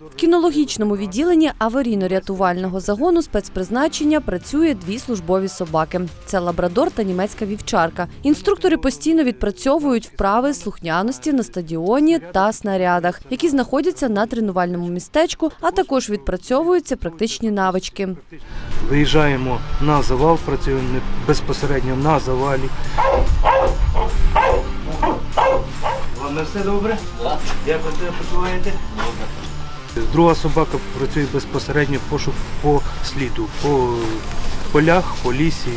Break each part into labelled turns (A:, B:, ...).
A: В кінологічному відділенні аварійно-рятувального загону спецпризначення працює дві службові собаки. Це лабрадор та німецька вівчарка. Інструктори постійно відпрацьовують вправи слухняності на стадіоні та снарядах, які знаходяться на тренувальному містечку, а також відпрацьовуються практичні навички.
B: Виїжджаємо на завал, працюємо не- безпосередньо на завалі. Вам все добре? Як ви себе почуваєте? Добре. Друга собака працює безпосередньо пошук по сліду, по полях, по лісі.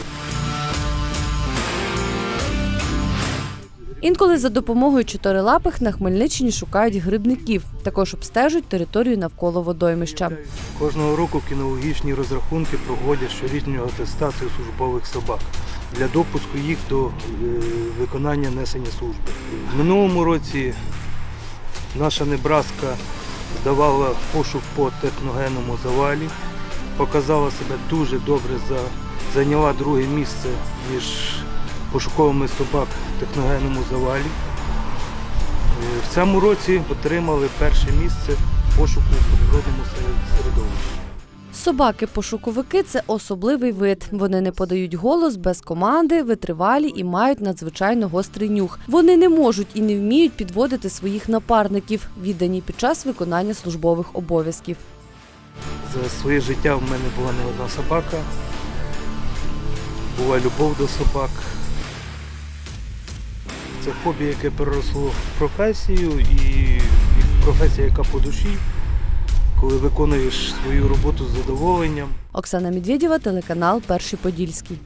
A: Інколи за допомогою чотирилапих на Хмельниччині шукають грибників. Також обстежують територію навколо водоймища.
B: Кожного року кінологічні розрахунки проводять щорічну атестацію службових собак для допуску їх до е, виконання несення служби. В минулому році наша Небраска давала пошук по техногенному завалі, показала себе дуже добре, за, зайняла друге місце між пошуковими собак в техногенному завалі. Е, В цьому році отримали перше місце пошуку в природному середовищі.
A: Собаки-пошуковики це особливий вид. Вони не подають голос без команди, витривалі і мають надзвичайно гострий нюх. Вони не можуть і не вміють підводити своїх напарників, віддані під час виконання службових обов'язків.
B: За своє життя в мене була не одна собака, була любов до собак. Це хобі, яке переросло в професію і, професія, яка по душі, коли виконуєш свою роботу з задоволенням.
A: Оксана Медведєва, телеканал Перший Подільський.